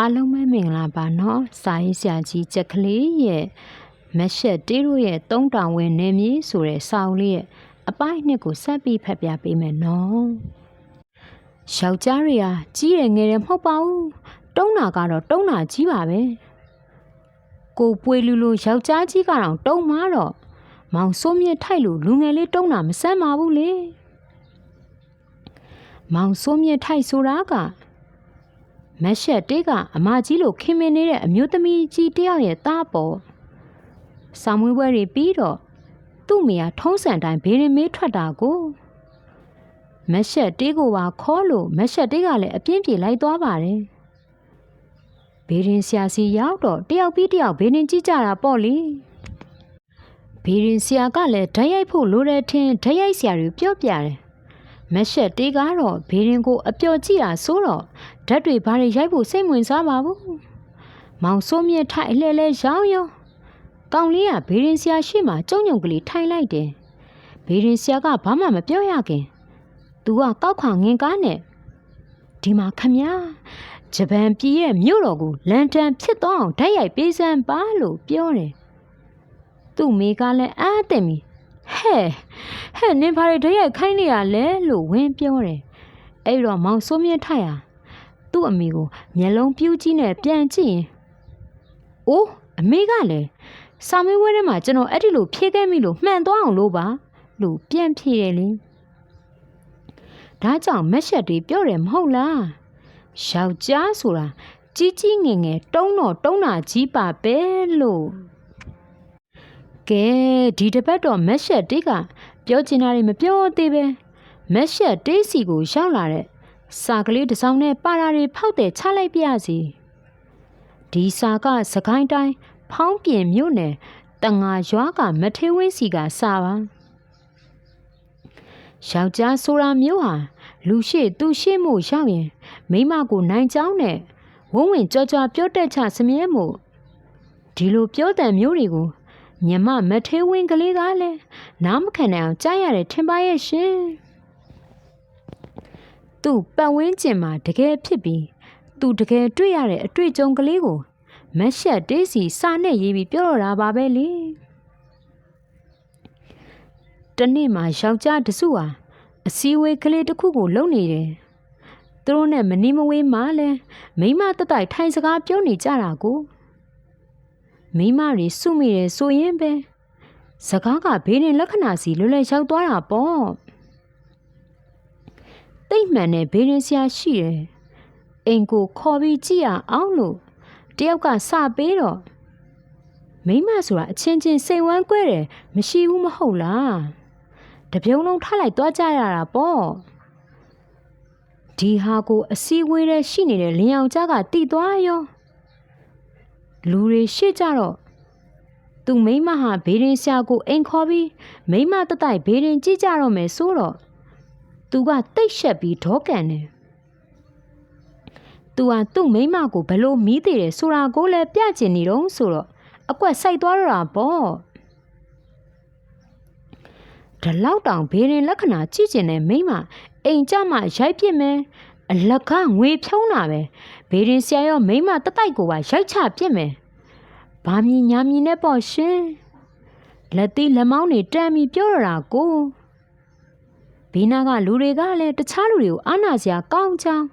အားလုံးပဲမင်္ဂလာပါနော်စာရေးဆရာကြီးချက်ကလေးရဲ့မက်ရှက်တေးတို့ရဲ့တုံးတောင်ဝင်နေမည်ဆိုတဲ့စာအုပ်လေးရဲ့အပိုင်းနှစ်ကိုဆက်ပြီးဖတ်ပြပေးမယ်နော်ယောက်ျားတွေကကြီးတယ်ငယ်တယ်မဟုတ်ပါဘူးတုံးတာကတော့တုံးတာကြီးပါပဲကိုပွေလူလူယောက်ျားကြီးကတော့တုံးမာတော့မောင်စိုးမြင့်ထိုက်လို့လူငယ်လေးတုံးတာမဆန်းပါဘူးလေမောင်စိုးမြင့်ထိုက်ဆိုတာက မက်ရှက်တေးကအမကြီးလိုခင်မင်နေတဲ့အမျိုးသမီးကြီးတယောက်ရဲ့သားပေါ်ဆောင်းမွေးပွဲတွေပြီးတော့သူ့မိယာထုံးစံတိုင်းဘေးရင်မေးထွက်တာကိုမက်ရှက်တေးကိုပါခေါ်လို့မက်ရှက်တေးကလည်းအပြင်းပြေလိုက်သွားပါတယ်ဘေးရင်ဆရာစီရောက်တော့တယောက်ပြီးတယောက်ဘေးရင်ကြည့်ကြတာပေါ့လေဘေးရင်ဆရာကလည်းဓာတ်ရိုက်ဖို့လိုတယ်ထင်ဓာတ်ရိုက်ဆရာတွေပြောပြတယ် မက်ရှက်တေးကတော့ဘေးရင်ကိုအပျော်ကြည့်တာဆိုတော့ဓာတ်တွေဘာတွေရိုက်ဖို့စိတ်ဝင်စားပါဘူး။မောင်စိုးမြင့်ထိုင်အလှဲလဲရောင်းရောကောင်လေးကဘေးရင်ဆရာရှိမှကြုံကြုံကလေးထိုင်လိုက်တယ်။ဘေးရင်ဆရာကဘာမှမပြောရခင်။ "तू ကကောက်ခွာငင်ကားနဲ့ဒီမှာခမညာဂျပန်ပြည်ရဲ့မြို့တော်ကိုလန်တန်ဖြစ်သွားအောင်ဓာတ်ရိုက်ပေးစမ်းပါလို့ပြောတယ်။သူ့မိကလည်းအားတင်ပြီ။ ဟဲ့ဟဲ့နင်ဘာတွေဓာတ်ရိုက်ခိုင်းနေရလဲလို့ဝင်းပြောတယ်။အဲ့တော့မောင်စိုးမြင့်ထိုင်ဟာသူ့အမေကိုမျက်လုံးပြူးကြီးနဲ့ပြန်ကြည့်ရင်။အိုးအမေကလည်းစာမေးပွဲထဲမှာကျွန်တော်အဲ့ဒီလိုဖြေခဲ့မိလို့မှန်သွားအောင်လို့ပါလို့ပြန်ဖြေတယ်လေ။ဒါကြောင့်မက်ရှက်တွေပြောတယ်မဟုတ်လား။ယောက်ျားဆိုတာကြီးကြီးငယ်ငယ်တုံးတော့တုံးတာကြီးပါပဲလို့ ကဲဒီတစ်ပတ်တော့မက်ရှက်တေးကပြောချင်တာတွေမပြောသေးပဲမက်ရှက်တေးစီကိုရောက်လာတဲ့စာကလေးတစ်စောင်းနဲ့ပါရာတွေဖောက်တဲ့ချလိုက်ပြရစီဒီစာကစကိုင်းတိုင်းဖောင်းပြင်မြို့နယ်တငါရွာကမထေဝင်းစီကစာပါယောက်ျားဆိုတာမျိုးဟာလူရှိသူရှိမှုရောက်ရင်မိမကိုနိုင်ကြောင်းနဲ့ဝုံဝင်ကြောကြောပြောတတ်ချစမြဲမှုဒီလိုပြောတဲ့မျိုးတွေကို မြမမထေဝင်းကလေးကလည်းနားမခံနိုင်အောင်ကြားရတယ်ထင်ပါရဲ့ရှင်သူ့ပတ်ဝန်းကျင်မှာတကယ်ဖြစ်ပြီးသူတကယ်တွေ့ရတဲ့အတွေ့အကြုံကလေးကိုမက်ရှက်တေးစီစာနဲ့ရေးပြီးပြောတော့တာပါပဲလေတနေ့မှယောက်ျားတစုဟာအစည်းအဝေးကလေးတစ်ခုကိုလုပ်နေတယ်သူတို့နဲ့မနီမဝေးမှလဲမိမတက်တိုက်ထိုင်စကားပြောနေကြတာကို မိမတွေစုမိတယ်ဆိုရင်ပဲစကားကဘေးရင်လက္ခဏာစီလွယ်လွယ်ရောက်သွားတာပေါ့တိတ်မှန်တဲ့ဘေးရင်ဆရာရှိတယ်အိမ်ကိုခေါ်ပြီးကြည့်ရအောင်လို့တယောက်ကစပေးတော့မိမဆိုတာအချင်းချင်းစိတ်ဝမ်းကွဲတယ်မရှိဘူးမဟုတ်လားတပြုံလုံးထားလိုက်သွားကြရတာပေါ့ဒီဟာကိုအစည်းအဝေးထဲရှိနေတဲ့လင်အောင်ကြားကတီသွားရော လူတွေရှေ့ကြတော့သူမိမဟာဘေးရင်ဆရာကိုအိမ်ခေါ်ပြီးမိမတတိုက်ဘေးရင်ကြည့်ကြတော့မယ်ဆိုတော့သူကတိတ်ရှက်ပြီးဒေါကန်တယ်သူဟာသူ့မိမကိုဘလို့မီးသေးတယ်ဆိုတာကိုလည်းပြကျင်နေတော့ဆိုတော့အကွက်စိုက်သွားတော့တာပေါ့ဒီလောက်တောင်ဘေးရင်လက္ခဏာကြည့်ကျင်တဲ့မိမအိမ်ကြမှာရိုက်ပြစ်မယ် အလကငွေဖြုံးတာပဲဘေးရင်ဆရာရောမိမတတိုက်ကိုပါရိုက်ချပြစ်မယ်ဘာမြင်ညာမြင်နဲ့ပေါ့ရှင်လက်သေးလက်မောင်းတွေတမ်းပြီးပြောရတာကိုဘေးနာကလူတွေကလည်းတခြားလူတွေကိုအာနာစရာကောင်းချောင်း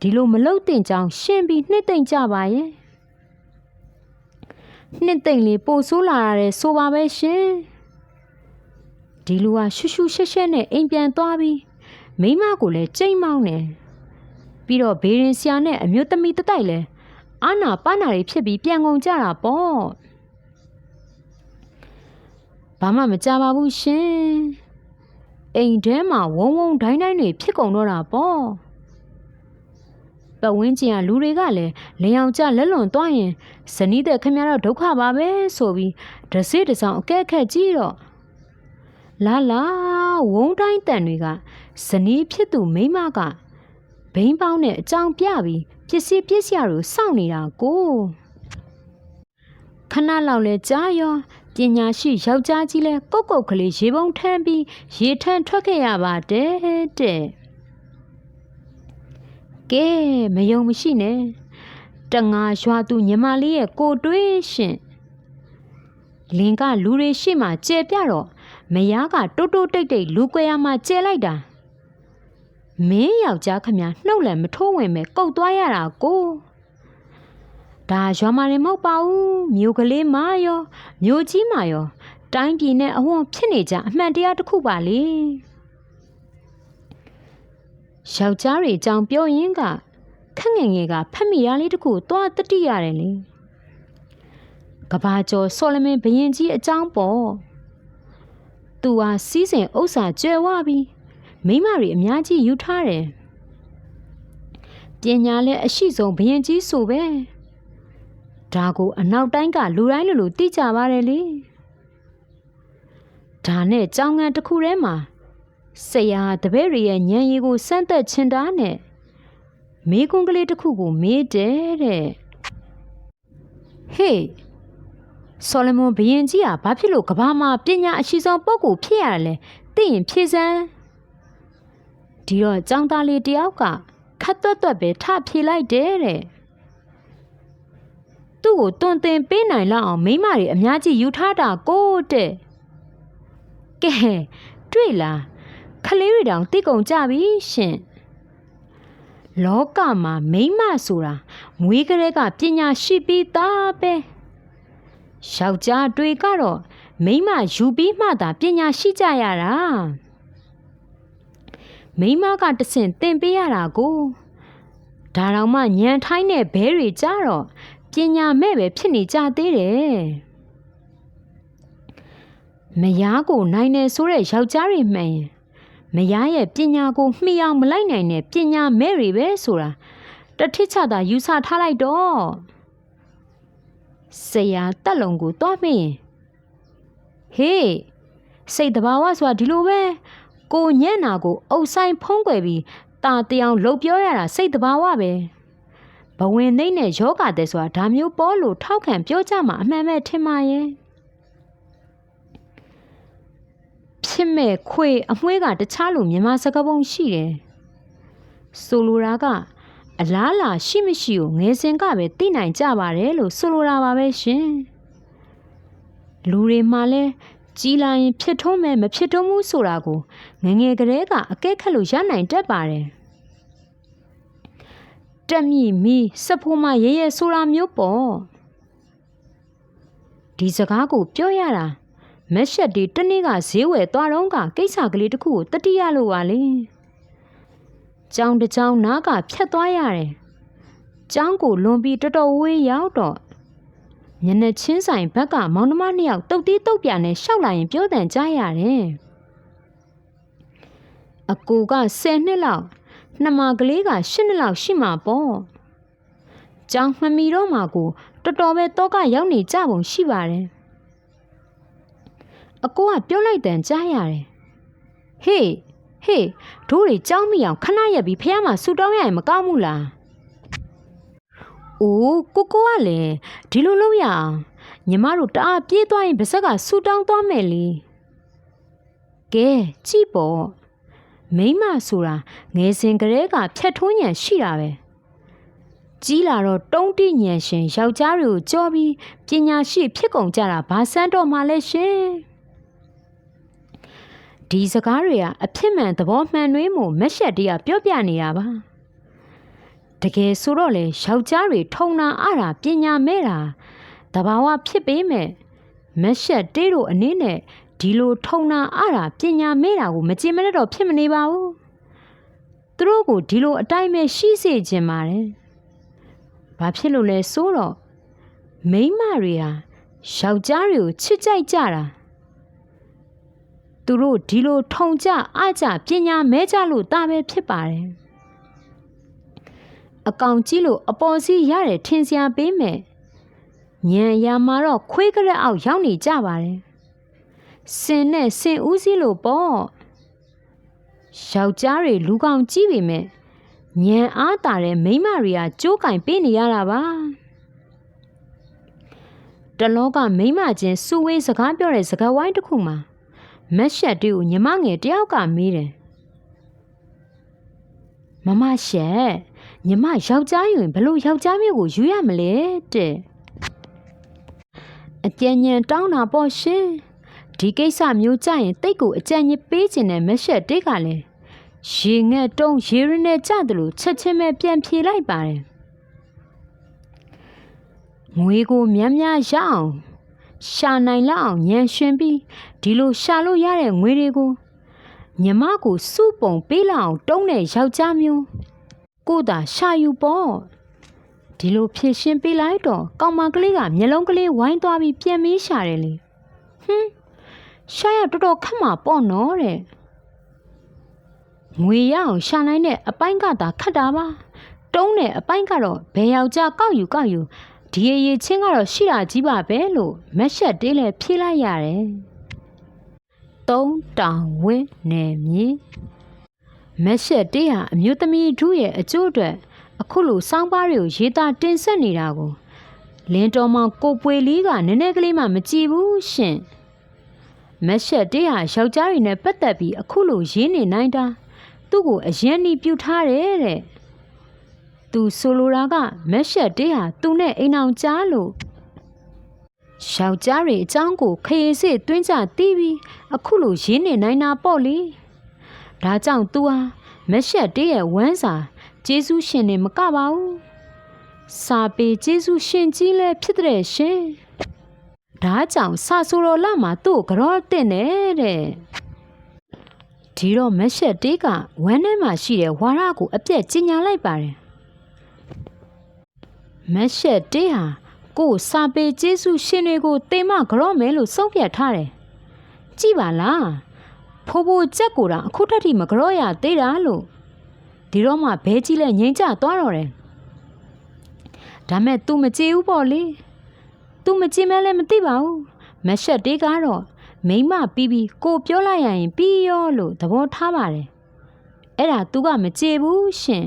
ဒီလိုမလုတ်တင်ချောင်းရှင်းပြီးနှစ်သိမ့်ကြပါရဲ့နှစ်သိမ့်လေးပို့ဆိုးလာရတဲ့ဆိုပါပဲရှင်ဒီလူကရှူရှူရှက်ရှက်နဲ့အိမ်ပြန်သွားပြီး မိမကိုလည်းကြိမ်မောင်းတယ်ပြီးတော့ဘေးရင်ဆရာနဲ့အမျိုးသမီးတတိုက်လဲအာနာပါနာတွေဖြစ်ပြီးပြန်ကုန်ကြတာပေါ့ဘာမှမကြပါဘူးရှင်အိမ်ထဲမှာဝုံဝုံဒိုင်းဒိုင်းတွေဖြစ်ကုန်တော့တာပေါ့ပတ်ဝန်းကျင်ကလူတွေကလည်းလင်အောင်ကြလက်လွန်သွားရင်ဇနီးတဲ့ခင်ဗျားတော့ဒုက္ခပါပဲဆိုပြီးဒစေးတစောင်အကဲခက်ကြည့်တော့ လာလာဝုံတိုင်းတန်တွေကဇနီးဖြစ်သူမိမကဘိန်းပေါင်းနဲ့အကြောင်ပြပြီးပစ္စည်းပစ္စည်းတို့စောင့်နေတာကိုခဏလောက်လဲကြားရောပညာရှိယောက်ျားကြီးလဲကုတ်ကုတ်ကလေးရေပုံးထမ်းပြီးရေထမ်းထွက်ခဲ့ရပါတယ်တဲ့ကဲမယုံမရှိနဲ့တငါရွာသူညီမလေးရဲ့ကိုတွေးရှင်လင်ကလူတွေရှိမှကျဲပြတော့ မယားကတိုးတိုးတိတ်တိတ်လူကွဲရမှကျဲလိုက်တာမင်းယောက်ျားခမနှုတ်လည်းမထိုးဝင်ပဲကုတ်သွားရတာကိုဒါရွာမရင်မဟုတ်ပါဘူးမြို့ကလေးမရောမြို့ကြီးမရောတိုင်းပြည်နဲ့အဝန်းဖြစ်နေကြအမှန်တရားတစ်ခုပါလေယောက်ျားတွေအကြောင်းပြောရင်းကခက်ငယ်ငယ်ကဖက်မိရလေးတစ်ခုသွားတတိရတယ်လေကဘာကျော်ဆော်လမင်ဘရင်ကြီးအကြောင်းပေါ့ သူဟာစီးစိမ်ဥစ္စာကျွယ်ဝပြီးမိမတွေအများကြီးယူထားတယ်ပညာလည်းအရှိဆုံးဘရင်ကြီးဆိုပဲဒါကိုအနောက်တိုင်းကလူတိုင်းလူလူသိကြပါတယ်လေဒါနဲ့ကြောင်ငံတစ်ခုထဲမှာဆရာတပည့်တွေရဲ့ညံရီကိုစမ်းသက်ချင်တာနဲ့မေကွန်းကလေးတစ်ခုကိုမေးတယ်တဲ့ဟေး ဆော်လမွန်ဘရင်ကြီးကဘာဖြစ်လို့ကဘာမှာပညာအရှိဆုံးပုဂ္ဂိုလ်ဖြစ်ရတယ်လဲသိရင်ဖြေစမ်းဒီတော့ចောင်းသားလေးတယောက်ကခတ်သွက်သွက်ပဲထဖြေလိုက်တယ်တဲ့သူ့ကိုတွန်တင်ပေးနိုင်လောက်အောင်မိမတွေအများကြီးယူထားတာကိုတဲ့ကဲတွေ့လားခလေးတွေတောင်တိတ်ကုန်ကြပြီရှင်လောကမှာမိမဆိုတာမွေးကလေးကပညာရှိပြီးသားပဲ ယောက်ျားတွေကတော့မိမယူပြီးမှသာပညာရှိကြရတာမိမကတဆင့်သင်ပေးရတာကိုဒါတော့မှညံထိုင်းတဲ့ဘဲတွေကြတော့ပညာမဲ့ပဲဖြစ်နေကြသေးတယ်မယားကိုနိုင်နေဆိုတဲ့ယောက်ျားတွေမှန်ရင်မယားရဲ့ပညာကိုမှီအောင်မလိုက်နိုင်တဲ့ပညာမဲ့တွေပဲဆိုတာတထစ်ချတာယူဆထားလိုက်တော့ ဆရာတက်လုံကိုတွားမင်းဟေးစိတ်တဘာဝဆိုတာဒီလိုပဲကိုညံ့နာကိုအုပ်ဆိုင်ဖုံးကွယ်ပြီးတာတယောင်လှုပ်ပြောရတာစိတ်တဘာဝပဲဘဝင်နှိမ့်နဲ့ယောဂတဲ့ဆိုတာဒါမျိုးပေါ်လို့ထောက်ခံပြောကြမှာအမှန်ပဲထင်ပါရဲ့ဖြစ်မဲ့ခွေအမွှေးကတခြားလိုမြန်မာစကားပုံရှိတယ်ဆိုလိုတာက အလားလာရှိမရှိကိုငယ်စဉ်ကပဲသိနိုင်ကြပါတယ်လို့ဆိုလိုတာပါပဲရှင်လူတွေမှလည်းကြီးလာရင်ဖြစ်ထုံးမယ်မဖြစ်ထုံးဘူးဆိုတာကိုငငယ်ကလေးကအကဲခတ်လို့ရနိုင်တတ်ပါတယ်တက်မြင့်မီစဖိုးမရဲရဲဆိုတာမျိုးပေါ့ဒီစကားကိုပြောရတာမက်ရှက်ဒီတနေ့ကဈေးဝယ်သွားတော့ကကိစ္စကလေးတစ်ခုကိုတတိယလို့ပါလေ။ ကြောင်တစ်ကြောင်နားကဖြတ်သွားရတယ်။ကျောင်းကိုလွန်ပြီးတော်တော်ဝေးရောက်တော့မျက်နှာချင်းဆိုင်ဘက်ကမောင်နှမနှစ်ယောက်တုတ်တီးတုတ်ပြနဲ့ရှောက်လာရင်ပြောတဲ့ကြားရတယ်။အကူက10နှစ်လောက်နှမကလေးက8နှစ်လောက်ရှိမှာပေါ့။ကျောင်းမမီတော့မှကိုတော်တော်ပဲတော့ကရောက်နေကြပုံရှိပါတယ်။အကိုကပြောလိုက်တန်ကြားရတယ်ဟေး ဟေးဒိုးတွေကြောင်းမိအောင်ခဏရက်ပြီးဖះမှာဆူတောင်းရရင်မကောင်းဘူးလားအိုးကိုကိုကလည်းဒီလိုလုပ်ရအောင်ညီမတို့တအားပြေးသွားရင်ဗစက်ကဆူတောင်းသွားမယ်လေကဲကြည့်ပေါ့မိမဆိုတာငယ်စဉ်ကလေးကဖြတ်ထိုးညံရှိတာပဲကြီးလာတော့တုံးတိညံရှင်ယောက်ျားတွေကိုကြောပြီးပညာရှိဖြစ်ကုန်ကြတာဘာစမ်းတော့မှလဲရှင် ဒီစကားတွေကအဖြစ်မှန်သဘောမှန်နှွေးမှုမက်ရှက်တည်းကပြောပြနေတာပါတကယ်ဆိုတော့လေယောက်ျားတွေထုံနာအတာပညာမဲ့တာတဘာဝဖြစ်ပေမဲ့မက်ရှက်တေးတို့အနေနဲ့ဒီလိုထုံနာအတာပညာမဲ့တာကိုမကြင်မနဲ့တော့ဖြစ်မနေပါဘူးသူတို့ကိုဒီလိုအတိုင်းပဲရှိစေခြင်းပါတယ်ဘာဖြစ်လို့လဲဆိုတော့မိန်းမတွေဟာယောက်ျားတွေကိုချစ်ကြိုက်ကြတာ သူတို့ဒီလိုထုံကြအကြပညာမဲကြလို့တာပဲဖြစ်ပါတယ်အကောင်ကြီးလို့အပေါ်စီးရတယ်ထင်စရာပေးမယ်ညံရမှာတော့ခွေးကရက်အောက်ရောက်နေကြပါတယ်စင်နဲ့စင်ဦးစီးလို့ပေါ့ယောက်ျားတွေလူကောင်ကြီးပေမဲ့ညံအားတာတဲ့မိန်းမတွေကကြိုးကင်ပေးနေရတာပါတလောကမိန်းမချင်းစူဝေးစကားပြောတဲ့စကားဝိုင်းတစ်ခုမှာ မက်ရှက်တူကိုညီမငယ်တယောက်ကမေးတယ်မမရှက်ညီမယောက်ျားယူရင်ဘလို့ယောက်ျားမျိုးကိုယူရမလဲတဲ့အကြံဉာဏ်တောင်းတာပေါ့ရှင်ဒီကိစ္စမျိုးကြရင်တိတ်ကိုအကြံဉာဏ်ပေးခြင်းနဲ့မရှက်တိတ်ကလည်းရေငက်တုံးရေရင်းနဲ့ကြတယ်လို့ချက်ချင်းပဲပြန်ဖြေလိုက်ပါတယ်ငွေကိုများများရအောင် ရှာနိုင်လောက်အောင်ညံရှင်ပြီးဒီလိုရှာလို့ရတဲ့ငွေတွေကိုညီမကိုစုပုံပေးလောက်အောင်တုံးတဲ့ယောက်ျားမျိုးကိုသာရှာယူပေါ့ဒီလိုဖြည့်ရှင်းပေးလိုက်တော့ကောင်မကလေးကမျက်လုံးကလေးဝိုင်းသွားပြီးပြန်မေးရှာတယ်လေဟွန်းရှာရတော်တော်ခက်မှာပေါ့နော်တဲ့ငွေရအောင်ရှာနိုင်တဲ့အပိုင်းကသာခက်တာပါတုံးတဲ့အပိုင်းကတော့ဘယ်ယောက်ျားကောက်ယူကောက်ယူ ဒီအရေးချင်းကတော့ရှိတာကြီးပါပဲလို့မက်ရှက်တေးလည်းဖြေလိုက်ရတယ်သုံးတောင်ဝင်းနယ်မြေမက်ရှက်တေးဟာအမျိုးသမီးတို့ရဲ့အကျိုးအတွက်အခုလိုစောင်းပါးတွေကိုရေးသားတင်ဆက်နေတာကိုလင်းတော်မောင်ကိုပွေလေးကနည်းနည်းကလေးမှမကြည့်ဘူးရှင်မက်ရှက်တေးဟာယောက်ျားတွေနဲ့ပတ်သက်ပြီးအခုလိုရေးနေနိုင်တာသူ့ကိုအရင်နီပြုထားတယ်တဲ့ သူဆိုလိုတာကမက်ရှက်တေးဟာသူနဲ့အိမ်အောင်ကြားလို့ယောက်ျားတွေအကြောင်းကိုခရီးစစ်တွင်းကြတီးပြီးအခုလိုရင်းနေနိုင်တာပေါ့လေဒါကြောင့် तू ဟာမက်ရှက်တေးရဲ့ဝမ်းစာဂျေစုရှင်နေမကပါဘူးစာပေဂျေစုရှင်ကြီးလည်းဖြစ်တဲ့ရှင်ဒါကြောင့်စာဆိုတော်လာမှာသူ့ကိုကြောတဲ့တဲ့ဒီတော့မက်ရှက်တေးကဝမ်းထဲမှာရှိတဲ့ဝါရကိုအပြက်ကြီးညာလိုက်ပါတယ် မက်ရှက်တေးဟာကို့စာပေကျေးဇူးရှင်တွေကိုတင်မကြော့မယ်လို့ဆုံးဖြတ်ထားတယ်ကြည်ပါလားဖိုးဖိုးကြက်ကိုတောင်အခုထက်ထိမကြော့ရသေးတာလို့ဒီတော့မှဘဲကြီးလဲငိမ့်ကြသွားတော့တယ်ဒါမဲ့ तू မကြည့်ဘူးပေါ့လေ तू မကြည့်မဲလည်းမသိပါဘူးမက်ရှက်တေးကတော့မိမပြီးပြီးကိုပြောလိုက်ရရင်ပြီးရောလို့သဘောထားပါတယ်အဲ့ဒါ तू ကမကြည့်ဘူးရှင်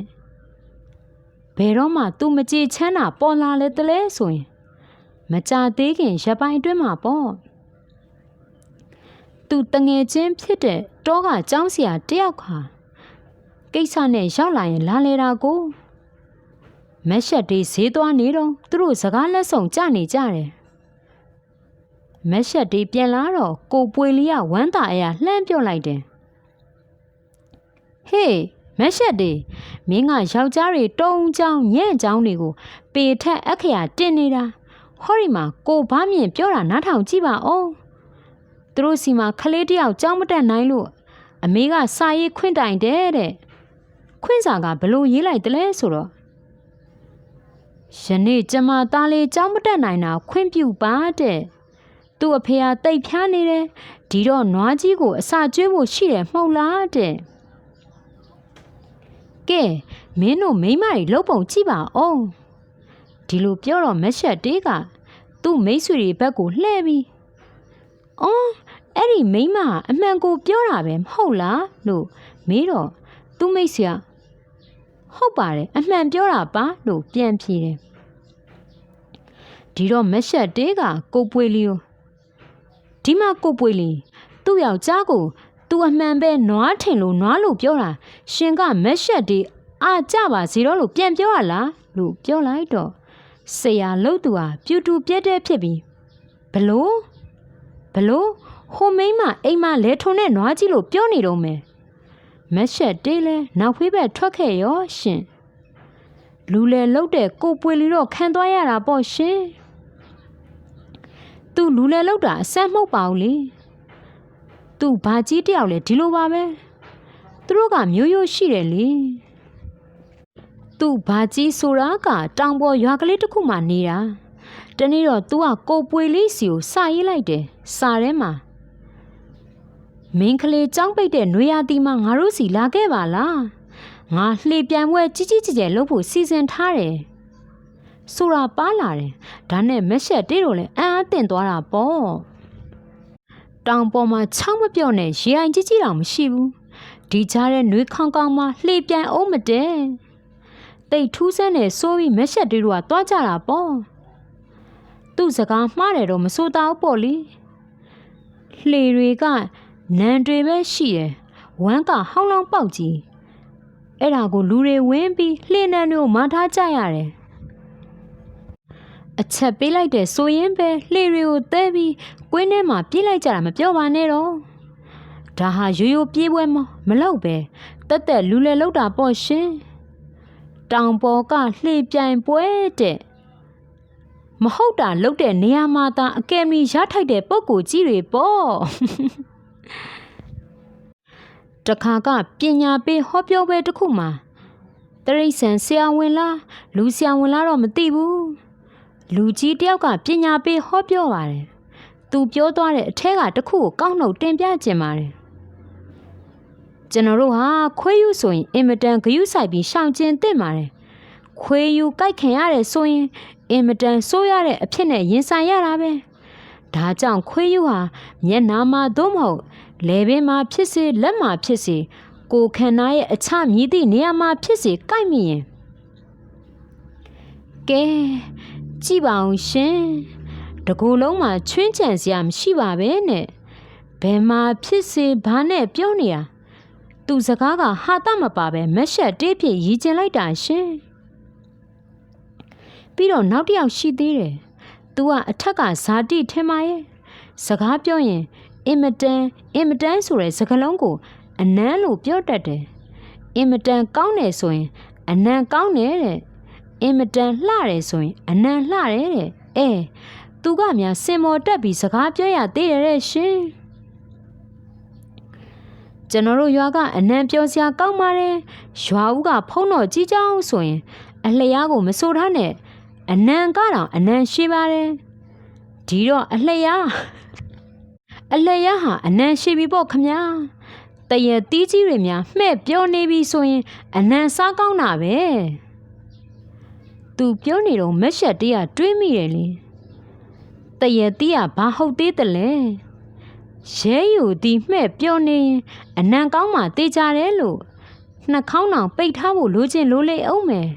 ဘယ်တော့မှ तू မကြည့်ချမ်းတာပေါ်လာလေတလဲဆိုရင် မကြသေးခင်ရပိုင်းအတွင်းမှာပေါ့သူတငယ်ချင်းဖြစ်တဲ့တောကကျောင်းဆရာတယောက်ခါကိစ္စနဲ့ရောက်လာရင်လာလေတာကိုမက်ရှက်တွေဈေးသွားနေတော့သူတို့စကားလက်ဆောင်ကြနေကြတယ်မက်ရှက်တွေပြန်လာတော့ကိုပွေလီကဝမ်းသာအရာလှမ်းပြော့လိုက်တယ်ဟေး မက်ရှက်တွေမင်းကယောက်ျားတွေတုံးချောင်းညံ့ချောင်းတွေကိုပေထက်အခရာတင်နေတာဟောဒီမှာကိုဘာမြင်ပြောတာနားထောင်ကြည့်ပါဦးသူတို့စီမှာခလေးတယောက်ကြောင်းမတက်နိုင်လို့အမေကစာရေးခွင့်တိုင်တယ်တဲ့ခွင့်စာကဘလို့ရေးလိုက်တယ်လဲဆိုတော့ယနေ့ကျမသားလေးကြောင်းမတက်နိုင်တာခွင့်ပြုပါတဲ့သူ့အဖေကတိတ်ဖျားနေတယ်ဒီတော့နွားကြီးကိုအစာကျွေးဖို့ရှိတယ်မှုတ်လားတဲ့ ကဲမင်းတို့မိမတွေလှုပ်ပုံကြည့်ပါအောင်ဒီလိုပြောတော့မက်ရှက်တေးကသူ့မိတ်ဆွေတွေဘက်ကိုလှည့်ပြီးအော်အဲ့ဒီမိမအမှန်ကိုပြောတာပဲမဟုတ်လားလို့မေးတော့သူ့မိတ်ဆွေကဟုတ်ပါတယ်အမှန်ပြောတာပါလို့ပြန်ဖြေတယ်ဒီတော့မက်ရှက်တေးကကိုပွေလီကိုဒီမှာကိုပွေလီသူ့ယောက်ျားကို သူအမှန်ပဲနွားထင်လို့နွားလို့ပြောတာရှင်ကမက်ရှက်တေးအာကြပါစီတော့လို့ပြန်ပြောရလားလို့ပြောလိုက်တော့ဆရာလှုပ်သူဟာပြူတူပြက်တဲ့ဖြစ်ပြီးဘလို့ဘလို့ဟိုမိန်းမအိမ်မလဲထုံနဲ့နွားကြီးလို့ပြောနေတော့မယ်မက်ရှက်တေးလဲနောက်ဖေးဘက်ထွက်ခဲ့ရောရှင်လူလေလှုပ်တဲ့ကိုပွေလီတော့ခံသွားရတာပေါ့ရှင်သူလူလေလှုပ်တာအဆန်းမှုတ်ပါဘူးလေ သူဘာကြီးတယောက်လဲဒီလိုပါပဲသူတို့ကမျိုးရိုးရှိတယ်လေသူ့ဘာကြီးဆိုတာကတောင်ပေါ်ရွာကလေးတစ်ခုမှနေတာတနေ့တော့ तू ကကိုပွေလေးစီကိုစာရေးလိုက်တယ်စာထဲမှာမင်းကလေးចောင်းပိတ်တဲ့နွေရာသီမှာငါတို့စီလာခဲ့ပါလားငါလှေပြန်ပွဲကြီးကြီးကျယ်ကျယ်လုပ်ဖို့စီစဉ်ထားတယ်ဆိုတာပါလာတယ်ဒါနဲ့မက်ရှက်တေးတော့လဲအံ့အားသင့်သွားတာပေါ့ တောင်ပေါ်မှာချောင်းမပြော့နဲ့ရေအိုင်ကြီးကြီးတောင်မရှိဘူးဒီကြားတဲ့နှွေးခေါင်ခေါင်မှာလှေပြန်အောင်မတဲ့တိတ်ထူးဆန်းနဲ့စိုးပြီးမက်ရှက်တွေတို့ကသွားကြတာပေါ့သူ့စကားမှားတယ်တော့မစိုးသားဘူးပေါ့လေလှေတွေကနန်တွေပဲရှိတယ်ဝမ်းကဟောင်းလောင်းပေါက်ကြီးအဲ့ဒါကိုလူတွေဝင်းပြီးလှင်းနှန်းတို့မာထားကြရတယ် အချက်ပေးလိုက်တဲ့ဆိုရင်ပဲလှေတွေကိုသဲပြီးကွင်းထဲမှာပြေးလိုက်ကြတာမပြောပါနဲ့တော့ဒါဟာရိုးရိုးပြေးပွဲမမလောက်ပဲတက်တက်လူလေလောက်တာပေါ့ရှင်တောင်ပေါ်ကလှေပြိုင်ပွဲတဲ့မဟုတ်တာလုတ်တဲ့နေရာမှာသာအကယ်မီရထိုက်တဲ့ပုံကိုကြီးတွေပေါ့တခါကပညာပေးဟောပြောပွဲတစ်ခုမှာတရိษံဆရာဝန်လားလူဆရာဝန်လားတော့မသိဘူး လူကြီးတယောက်ကပညာပေးဟောပြောပါတယ်သူပြောသွားတဲ့အထက်ကတစ်ခုကိုကောက်နှုတ်တင်ပြခြင်းပါတယ်ကျွန်တော်တို့ဟာခွေးယူဆိုရင်အင်မတန်ဂယုဆိုင်ပြီးရှောင်ကျဉ်သင့်ပါတယ်ခွေးယူကြိုက်ခင်ရတယ်ဆိုရင်အင်မတန်ဆိုးရတဲ့အဖြစ်နဲ့ရင်ဆိုင်ရတာပဲဒါကြောင့်ခွေးယူဟာမျက်နာမှာသို့မဟုတ်လေပင်မှာဖြစ်စေလက်မှာဖြစ်စေကိုယ်ခန္ဓာရဲ့အခြားမြည်သည့်နေရာမှာဖြစ်စေကိုက်မိရင်ကဲ ကြည့်ပါအောင်ရှင်တကူလုံးမှာချွင်းချံစရာမရှိပါပဲနဲ့ဘယ်မှာဖြစ်စေဘာနဲ့ပြောနေရသူစကားကဟာတမပါပဲမက်ရှက်တေးဖြစ်ရည်ကျင်လိုက်တာရှင်ပြီးတော့နောက်တစ်ယောက်ရှိသေးတယ်။ तू ကအထက်ကဇာတိထင်ပါရဲ့စကားပြောရင်အင်မတန်အင်မတန်ဆိုတဲ့စကားလုံးကိုအနမ်းလို့ပြောတတ်တယ်။အင်မတန်ကောင်းတယ်ဆိုရင်အနံကောင်းတယ်တဲ့ အင်မတန်လှတယ်ဆိုရင်အနံလှတယ်တဲ့အဲသူကများစင်မော်တက်ပြီးစကားပြောရသေးတယ်တဲ့ရှင်ကျွန်တော်တို့ရွာကအနံပြောစရာကောင်းပါတယ်ရွာဦးကဖုံးတော်ကြီးကြောင်းဆိုရင် အလျားကိုမစိုးထားနဲ့အနံကတော့အနံရှိပါတယ်ဒီတော့အလျားအလျားဟာအနံရှိပြီပေါ့ခမညာတရတီးကြီးတွေများမှဲ့ပြောနေပြီဆိုရင်အနံစားကောင်းတာပဲ သူပြောနေတော့မက်ရှက်တရတွေးမိတယ်လေတရတီးကဘာဟုတ်သေးတယ်လဲရဲယူဒီမှဲ့ပြောနေရင်အနံကောင်းမှတေးကြတယ်လို့နှာခေါင်းတောင်ပိတ်ထားဖို့လိုချင်လိုလေအောင်မယ်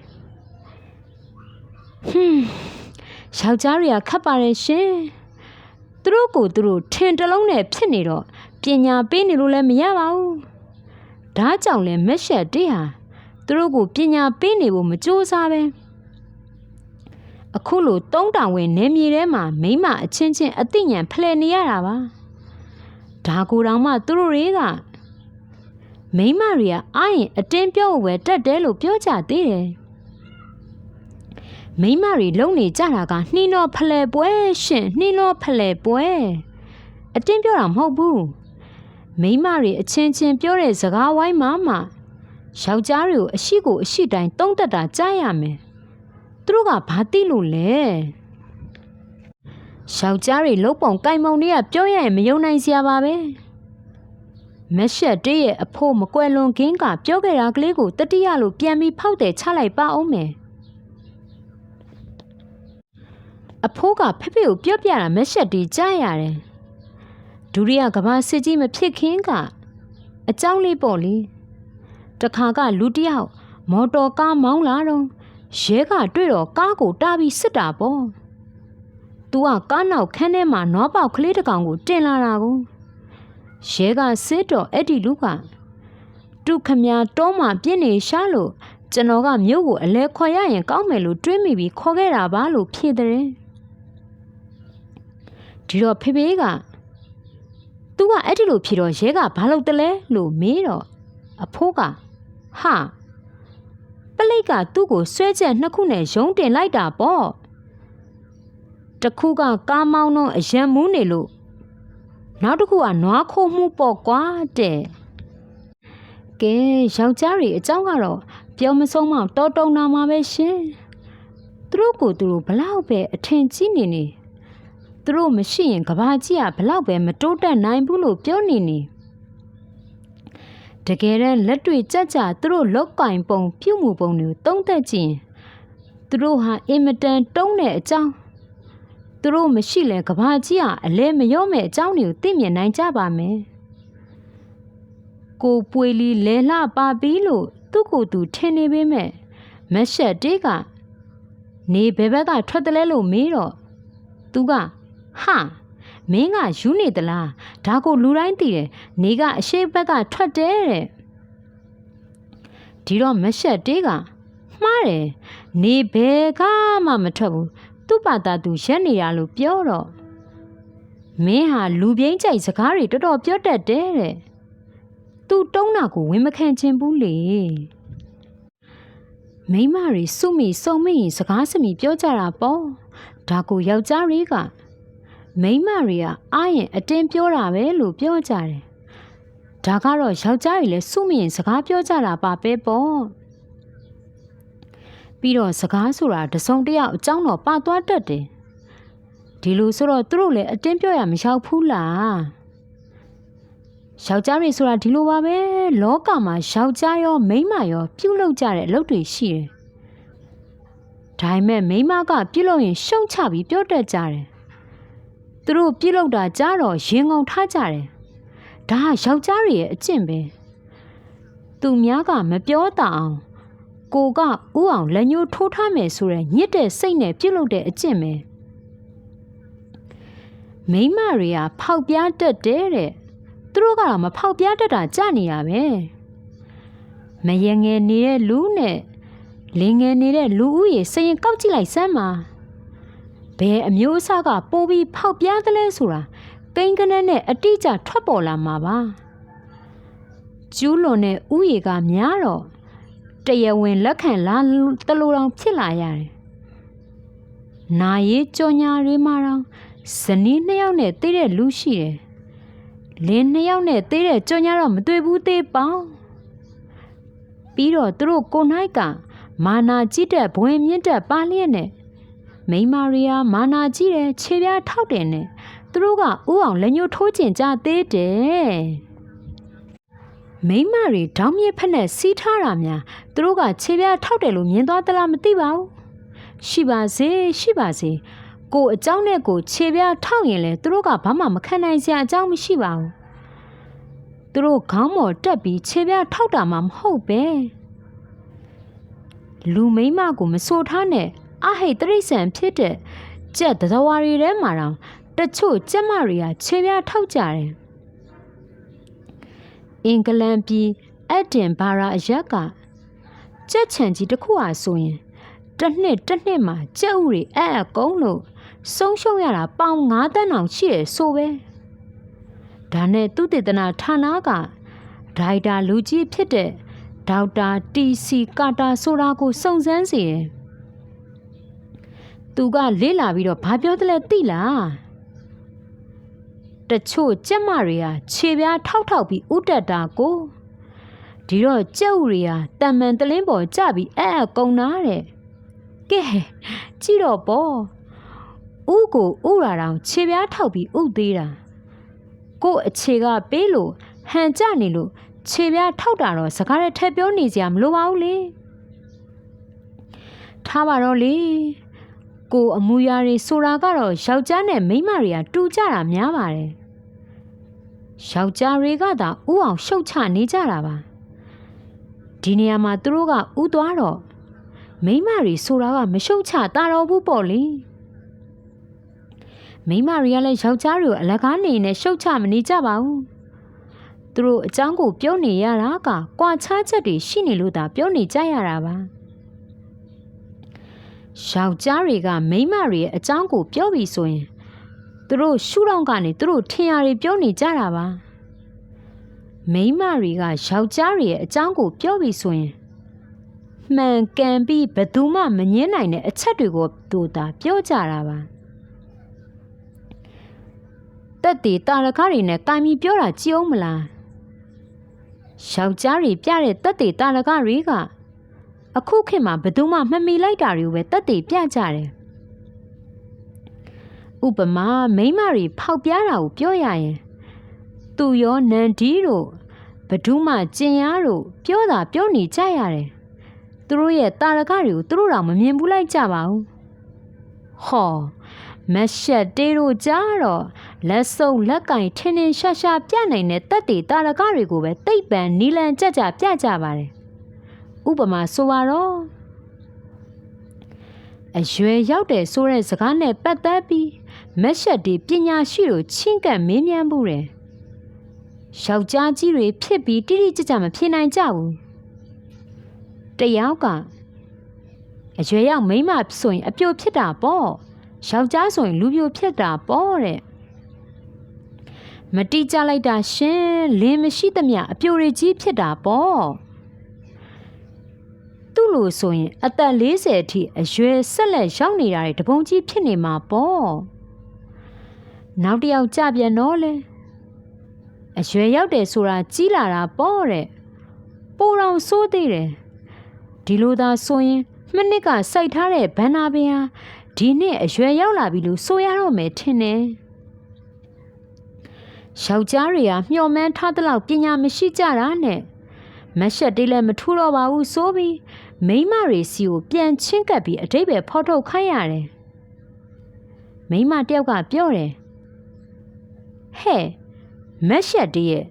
ဟွန်းယောက်ျားတွေကခတ်ပါတယ်ရှင်သူတို့ကိုသူတို့ထင်တလုံးနဲ့ဖြစ်နေတော့ပညာပေးနေလို့လည်းမရပါဘူးဒါကြောင့်လဲမက်ရှက်တေးဟာသူတို့ကိုပညာပေးနေဖို့မကြိုးစားပဲ အခုလိုတုံးတောင်ဝင်နေမြေထဲမှာမိမအချင်းချင်းအသိဉာဏ်ဖလှယ်နေရတာပါဒါကိုယ်တောင်မှသူတို့တွေကမိမတွေကအာရင်အတင်းပြောဝယ်တက်တယ်လို့ပြောကြသေးတယ်မိမတွေလုံနေကြတာကနှင်းတော့ဖလဲပွဲရှင်နှင်းတော့ဖလဲပွဲအတင်းပြောတာမဟုတ်ဘူးမိမတွေအချင်းချင်းပြောတဲ့စကားဝိုင်းမှာမှယောက်ျားတွေကိုအရှိကိုအရှိတိုင်းတုံးတက်တာကြားရမယ် သူတို့ကဘာသိလို့လဲယောက်ျားတွေလုံးပုံကြိုင်မုံတွေကပြောရရင်မယုံနိုင်စရာပါပဲမက်ရှက်တေးရဲ့အဖို့မကွယ်လွန်ခင်းကပြောခဲ့တာကလေးကိုတတိယလို့ပြန်ပြီးဖောက်တယ်ချလိုက်ပါအောင်မယ်အဖိုးကဖဖေကိုပြောပြတာမက်ရှက်တီးကြားရတယ်ဒုတိယကဘာစစ်ကြီးမဖြစ်ခင်ကအကြောင်းလေးပေါ့လေတခါကလူတစ်ယောက်မော်တော်ကားမောင်းလာတော့ ရဲကတွေ့တော့ကားကိုတားပြီးစစ်တာပေါ့သူကကားနောက်ခန်းထဲမှာနွားပေါက်ကလေးတစ်ကောင်ကိုတင်လာတာကိုရဲကစစ်တော့အဲ့ဒီလူကတုခမတောမှာပြင်းနေရှာလို့ကျွန်တော်ကမြို့ကိုအလဲခေါ်ရရင်ကောင်းမယ်လို့တွေးမိပြီးခေါ်ခဲ့တာပါလို့ဖြေတဲ့ဒီတော့ဖေဖေကသူကအဲ့ဒီလိုဖြေတော့ရဲကဘာလုပ်တလဲ လို့မေးတော့အဖိုးကဟာ ပလိတ်ကသူ့ကိုဆွဲချက်နှစ်ခုနဲ့ရုံးတင်လိုက်တာပေါ့တခုကကားမောင်းတော့အယံမူးနေလို့နောက်တစ်ခုကနွားခိုးမှုပေါ့ကွာတဲ့ကဲယောက်ျားတွေအကြောင်းကတော့ပြောမဆုံးမတော်တုံနာမှာပဲရှင်သူတို့ကိုသူတို့ဘလောက်ပဲအထင်ကြီးနေနေသူတို့မရှိရင်ကဘာကြီးကဘလောက်ပဲမတိုးတက်နိုင်ဘူးလို့ပြောနေနေ တကယ်တမ်းလက်တွေ့ကြကြသူတို့လောက်ကင်ပုံ ပြုမှုပုံတွေကိုတုံးသက်ကြည့်ရင်သူတို့ဟာအင်မတန်တုံးတဲ့အကြောင်းသူတို့မရှိလဲကဘာကြီးကအလဲမရောမဲ့အကြောင်းတွေကိုသိမြင်နိုင်ကြပါမယ်ကိုပွေလီလဲလှပါပြီးလို့သူ့ကိုယ်သူထင်နေပေမဲ့မက်ရှက်တေးကနေဘယ်ဘက်ကထွက်တယ်လဲလို့မေးတော့သူကဟာ မင်းကယူနေသလားဒါကိုလူတိုင်းသိတယ်နေကအရှိဘက်ကထွက်တယ်တဲ့ကဒီတော့မရှက်တေးကမှားတယ်နေဘဲကမှမထွက်ဘူးသူ့ဘာသာသူရက်နေရလို့ပြောတော့မင်းဟာလူပြိန်းကြိုက်စကားတွေတော်တော်ပြောတတ်တယ်တဲ့သူတုံးတာကိုဝင်မခံချင်ဘူးလေမိန်းမတွေစုမိစုံမိရင်စကားစမိပြောကြတာပေါ့ဒါကိုယောက်ျားတွေက မိန်းမတွေကအားရင်အတင်းပြောတာပဲလို့ပြောကြတယ်ဒါကတော့ယောက်ျားတွေလည်းစုမိရင်စကားပြောကြတာပါပဲပေါ့ပြီးတော့စကားဆိုတာတစုံတစ်ယောက်အကြောင်းတော့ပါသွားတတ်တယ်ဒီလိုဆိုတော့သူတို့လည်းအတင်းပြောရမရောက်ဘူးလားယောက်ျားတွေဆိုတာဒီလိုပါပဲလောကမှာယောက်ျားရောမိန်းမရောပြုတ်လောက်ကြတဲ့အလုပ်တွေရှိတယ်ဒါပေမဲ့မိန်းမကပြုတ်လို့ရင်ရှုံချပြီးပြောတတ်ကြတယ် သူတို့ပြုတ်လောက်တာကြားတော့ရင်ငုံထားကြတယ်ဒါကယောက်ျားတွေရဲ့အကျင့်ပဲသူများကမပြောတတ်အောင်ကိုကဥအောင်လက်ညှိုးထိုးထားမယ်ဆိုရယ်ညစ်တဲ့စိတ်နဲ့ပြုတ်လို့တဲ့အကျင့်ပဲမိန်းမတွေကဖောက်ပြားတတ်တယ်တဲ့သူတို့ကတော့မဖောက်ပြားတတ်တာကြနေရပဲမယငယ်နေတဲ့လူနဲ့လင်ငယ်နေတဲ့လူဦးရေစရင်ကောက်ကြည့်လိုက်စမ်းပါ ဘယ်အမျိုးအစားကပိုးပြီးဖောက်ပြားသလဲဆိုတာကိန်းကနန်းနဲ့အတိအကျထွက်ပေါ်လာမှာပါကျူးလွန်တဲ့ဥယေကများတော့တရားဝင်လက်ခံလာတလူတော်ဖြစ်လာရတယ်။နာရေးကြော်ညာတွေမှာတော့ဇနီးနှစ်ယောက်နဲ့တည်တဲ့လူရှိတယ်။လင်းနှစ်ယောက်နဲ့တည်တဲ့ကြော်ညာတော့မတွေ့ဘူးသေးပေါင်း။ပြီးတော့သူတို့ကိုနိုင်ကမာနာကြည့်တဲ့ဘဝင်မြင့်တဲ့ပါလျက်နဲ့ မိမာရီယာမာနာကြည့်တဲ့ခြေပြားထောက်တယ်နဲ့သူတို့ကဥအောင်လက်ညှိုးထိုးကျင်ကြသေးတယ်မိမတွေတောင်းမြစ်ဖက်နဲ့စီးထားတာများသူတို့ကခြေပြားထောက်တယ်လို့မြင်သွားသလားမသိပါဘူးရှိပါစေရှိပါစေကိုအเจ้าနဲ့ကိုခြေပြားထောက်ရင်လေသူတို့ကဘာမှမခံနိုင်စရာအကြောင်းမရှိပါဘူးသူတို့ခေါင်းမော်တက်ပြီးခြေပြားထောက်တာမှမဟုတ်ပဲလူမိမကိုမဆိုထားနဲ့ အဟိတ်တရိษံဖြစ်တဲ့ကြက်တတော်ဝါတွေထဲမှာတော့တချို့ကျက်မတွေကခြေပြားထောက်ကြတယ်အင်္ဂလန်ပြည်အက်ဒင်ဘာရာအရက်ကကြက်ချံကြီးတစ်ခုဟာဆိုရင်တစ်နှစ်တစ်နှစ်မှာကြက်ဥတွေအအကုန်းလို့ဆုံးရှုံးရတာပေါင်9တန်းအောင်ရှိရဆိုပဲဒါနဲ့သူတေသနာဌာနကဒိုက်တာလူကြီးဖြစ်တဲ့ဒေါက်တာတီစီကာတာဆိုတာကိုစုံစမ်းစီတယ် သူကလေးလာပြီးတော့ဘာပြောတယ်လဲသိလားတချို့ကြက်မတွေဟာခြေပြားထောက်ထောက်ပြီးဥတက်တာကိုဒီတော့ကြက်ဥတွေဟာတံမန်တလင်းပေါ်ကြပြီးအဲအကုံနာတဲ့ကဲကြည့်တော့ပေါ့ဥကိုဥရာတောင်ခြေပြားထောက်ပြီးဥသေးတာကို့အခြေကပေးလို့ဟန်ကြနေလို့ခြေပြားထောက်တာတော့စကားနဲ့ထည့်ပြောနေစရာမလိုပါဘူးလေထားပါတော့လေ ကိုအမူအရာတွေဆိုတာကတော့ယောက်ျားနဲ့မိန်းမတွေကတူကြတာများပါတယ်။ယောက်ျားတွေကသာဥအောင်ရှုတ်ချနေကြတာပါ။ဒီနေရာမှာသူတို့ကဥသွားတော့မိန်းမတွေဆိုတာကမရှုတ်ချတာတော့ဘူးပေါ့လေ။မိန်းမတွေကလည်းယောက်ျားတွေကိုအလကားနေနဲ့ရှုတ်ချမနေကြပါဘူး။သူတို့အကြောင်းကိုပြောနေရတာကကွာခြားချက်တွေရှိနေလို့သာပြောနေကြရတာပါ။ ယောက်ျားတွေကမိန်းမတွေရဲ့အကြောင်းကိုပြောပြီးဆိုရင်သူတို့ရှုထောင့်ကနေသူတို့ထင်ရတွေပြောနေကြတာပါမိန်းမတွေကယောက်ျားတွေရဲ့အကြောင်းကိုပြောပြီးဆိုရင်မှန်ကန်ပြီးဘယ်သူမှမငင်းနိုင်တဲ့အချက်တွေကိုသူသာပြောကြတာပါတက်တီတာရကားတွေနဲ့တိုင်ပြီးပြောတာကြည့်အောင်မလားယောက်ျားတွေပြတဲ့တက်တီတာရကားတွေက အခုခေတ်မှာဘယ်သူမှမမီလိုက်တာတွေကိုပဲတက်တည်ပြကြတယ်ဥပမာမိမတွေဖောက်ပြားတာကိုပြောရရင်သူရောနန်ဒီတို့ဘဒုမှကျင်ရတို့ပြောတာပြောနေကြရတယ်သူတို့ရဲ့တာရကတွေကိုသူတို့တော့မမြင်ဘူးလိုက်ကြပါဘူးဟောမရှက်တေးတို့ကြတော့လက်စုပ်လက်ကင်ထင်းထင်းရှာရှာပြနိုင်တဲ့တက်တေတာရကတွေကိုပဲတိတ်ပံနီလန်ကြကြပြကြပါတယ် ဥပမာဆိုပါတော့အရွယ်ရောက်တယ်ဆိုတဲ့စကားနဲ့ပတ်သက်ပြီးမက်ရှက်ဒီပညာရှိတို့ချင်းကပ်မင်းမြန်းမှုတယ်ယောက်ျားကြီးတွေဖြစ်ပြီးတိတိကျကျမဖြစ်နိုင်ကြဘူးတယောက်ကအရွယ်ရောက်မိန်းမဆိုရင်အပြိုဖြစ်တာပေါ့ယောက်ျားဆိုရင်လူပြိုဖြစ်တာပေါ့တဲ့မတိကြလိုက်တာရှင်လင်းမရှိသမျှအပြိုရကြီးဖြစ်တာပေါ့သူ့ လိုဆိုရင်အသက်40အထိအရွယ်ဆက်လက်ရောက်နေတာတွေတပုံကြီးဖြစ်နေမှာပေါ့နောက်တစ်ယောက်ကြပြန်တော့လေအရွယ်ရောက်တယ်ဆိုတာကြီးလာတာပေါ့တဲ့ပိုတော်ဆိုးသေးတယ်ဒီလိုသာဆိုရင်မနစ်ကစိုက်ထားတဲ့ဘန္နာပင်ဟာဒီနှစ်အရွယ်ရောက်လာပြီလို့ဆိုရတော့မယ်ထင်တယ်ယောက်ျားတွေကမျှော်မှန်းထားတဲ့လောက်ပညာမရှိကြတာနဲ့မက်ရှက်တေးလည်းမထူတော့ပါဘူးဆိုပြီးမိန်းမတွေစီကိုပြန်ချင်းကပ်ပြီးအတိတ်ပဲဖောက်ထုတ်ခိုင်းရတယ်မိန်းမတယောက်ကပြောတယ်ဟဲ့မက်ရှက်တေးရဲ့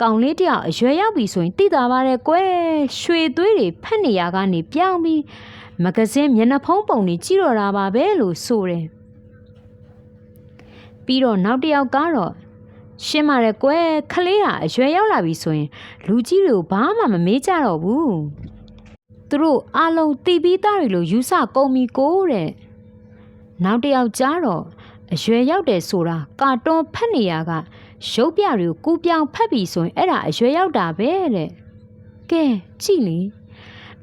ကောင်လေးတယောက်အရွယ်ရောက်ပြီဆိုရင်သိတာပါတယ်ကွယ်ရွှေသွေးတွေဖက်နေရကနေပြောင်းပြီးမဂဇင်းမျက်နှာဖုံးပုံတွေကြည့်တော့တာပါပဲလို့ဆိုတယ်ပြီးတော့နောက်တစ်ယောက်ကတော့ရှင်းပါတယ်ကွယ်ခလေးဟာအရွယ်ရောက်လာပြီဆိုရင် လူကြီးတွေကိုဘာမှမမေးကြတော့ဘူး သူတို့အလုံးတီးပြီးသားတွေလို့ယူဆကုန်ပြီကိုတဲ့နောက်တစ်ယောက်ကြားတော့အရွယ်ရောက်တယ်ဆိုတာကာတွန်းဖက်နေရကရုပ်ပြတွေကိုကူပြောင်ဖက်ပြီဆိုရင်အဲ့ဒါအရွယ်ရောက်တာပဲတဲ့ကဲကြည့်လေ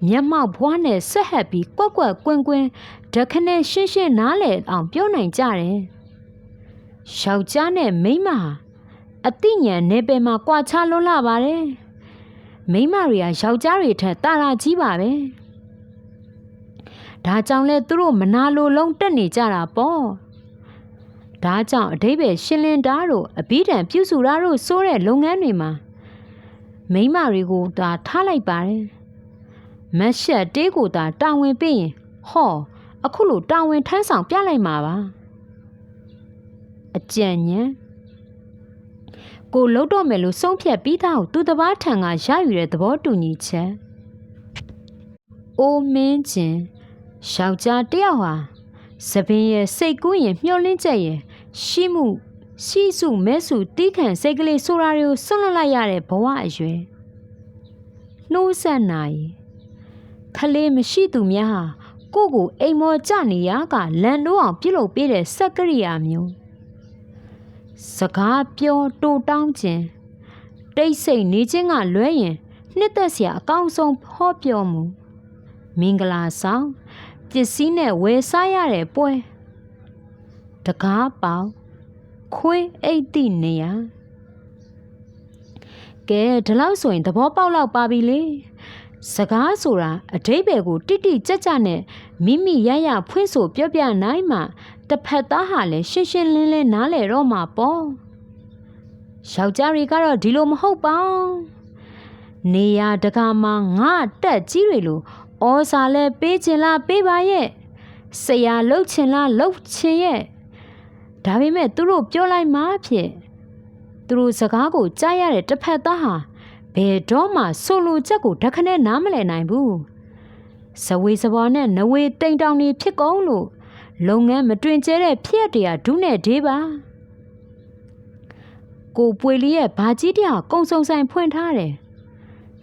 မျက်မှောက်ဘွားနဲ့ဆက်ဟပ်ပြီးကွက်ကွက်ကွင်းကွင်းဓခနဲ့ရှင်းရှင်းနားလေအောင်ပြောနိုင်ကြတယ်ယောက်ျားနဲ့မိန်းမအသိဉာဏ်နယ်ပယ်မှာကွာခြားလွန်းလာပါတယ် မိန်းမတွေကယောက်ျားတွေထက်တာရာကြီးပါပဲဒါကြောင့်လဲသူတို့မနာလိုလုံးတက်နေကြတာပေါ့ဒါကြောင့်အတိဘယ်ရှင်းလင်းတာတို့အဘိဓမ္ပြုစုတာတို့စိုးတဲ့လုပ်ငန်းတွေမှာမိန်းမတွေကိုဒါထားလိုက်ပါတယ်မက်ရှက်တေးကိုသာတာဝန်ပေးရင်ဟောအခုလိုတာဝန်ထမ်းဆောင်ပြလိုက်မှာပါအကြံဉာဏ် ကိုလှုပ်တော့မယ်လို့ဆုံးဖြတ်ပြီးသားကိုသူတပားထံကရယူတဲ့သဘောတူညီချက်အိုးမင်းချင်းယောက်ျားတယောက်ဟာသပင်ရဲ့စိတ်ကူးရင်မျောလင်းချက်ရဲ့ရှိမှုရှိစုမဲစုတီးခံစိတ်ကလေးဆိုတာတွေကိုဆွန့်လွတ်လိုက်ရတဲ့ဘဝအရွယ်နှိုးဆက်နိုင်ခလေးမရှိသူများဟာကိုကိုအိမ်မောကြနေရကလန်တော့အောင်ပြုလုပ်ပေးတဲ့စက်ကရိယာမျိုး စကားပြောတိုးတောင်းခြင်းတိတ်ဆိတ်နေခြင်းကလွဲရင်နှစ်သက်စရာအကောင်းဆုံးဟောပြောမှုမင်္ဂလာဆောင်ပစ္စည်းနဲ့ဝယ်စားရတဲ့ပွဲတကားပေါင်ခွေးအိတ်တိနေရကဲဒီလောက်ဆိုရင်သဘောပေါက်လောက်ပါပြီလေစကားဆိုတာအတိတ်ဘယ်ကိုတိတိကြကြနဲ့မိမိရရဖွင့်ဆိုပြောပြနိုင်မှ တစ်ဖက်သားဟာလည်းရှင်းရှင်းလင်းလင်းနားလည်တော့မှာပေါ့ယောက်ျားတွေကတော့ဒီလိုမဟုတ်ပါနေရတကားမှာငါတက်ကြီးတွေလို့ဩစာလဲပေးချင်လားပေးပါရဲ့ဆရာလှုပ်ချင်လားလှုပ်ချင်ရဲ့ဒါပေမဲ့သူတို့ပြောလိုက်မှဖြစ်သူတို့စကားကိုကြားရတဲ့တစ်ဖက်သားဟာဘယ်တော့မှဆိုလိုချက်ကိုဓခနဲ့နားမလည်နိုင်ဘူးဇဝေစပွားနဲ့နဝေတိမ်တောင်နေဖြစ်ကုန်လို့ လုပ်ငန်းမတွင်ကျဲတဲ့ဖြစ်တရာဒုနဲ့ဒေးပါကိုပွေလေးရဲ့ဘာကြီးတရာကုံစုံဆိုင်ဖွင့်ထားတယ်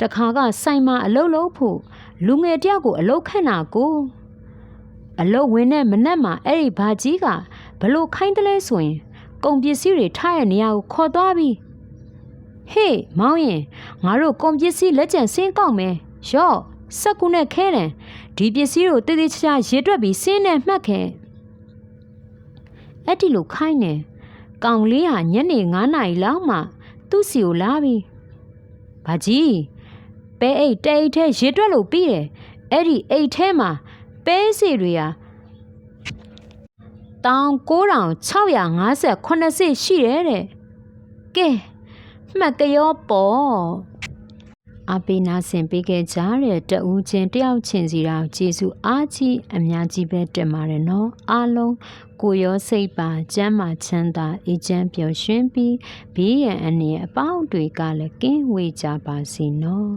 တခါကဆိုင်မှာအလုတ်လုံးဖို့လူငယ်တယောက်ကိုအလုတ်ခန့်တာကိုအလုတ်ဝင်တဲ့မနက်မှာအဲ့ဒီဘာကြီးကဘလို့ခိုင်းတယ်လဲဆိုရင်ကုန်ပစ္စည်းတွေထားရနေရကိုခေါ်သွားပြီးဟေးမောင်ရင်ငါတို့ကုန်ပစ္စည်းလက်ကျန်ဆင်းကောက်မယ်ရော့စက်ကူနဲ့ခဲတယ်ဒီပစ္စည်းကိုတည်တည်ချာချာရေတွက်ပြီးဆင်းနဲ့မှတ်ခဲ့ အဲ့ဒီလိုခိုင်းနေကောင်လေးဟာညနေ9နာရီလောက်မှသူ့စီကိုလာပြီးဘာကြီးပဲအိတ်တဲအိတ်ထဲရေတွက်လို့ပြီးတယ်အဲ့ဒီအိတ်ထဲမှာပဲစီတွေဟာတောင်9658စစ်ရှိတယ်တဲ့ကဲမှတ်ကရောပေါ့ အပိနာဆင်ပေးခဲ့ကြတဲ့တဦးချင်းတယောက်ချင်းစီတော့ကျေစုအားကြီးအများကြီးပဲတင်ပါတယ်နော်အားလုံးကိုရောစိတ်ပါကျမ်းမာချမ်းသာအေးချမ်းပျော်ရွှင်ပြီးဘေးရန်အနေအပေါင်းတွေကလည်းကင်းဝေးကြပါစေနော်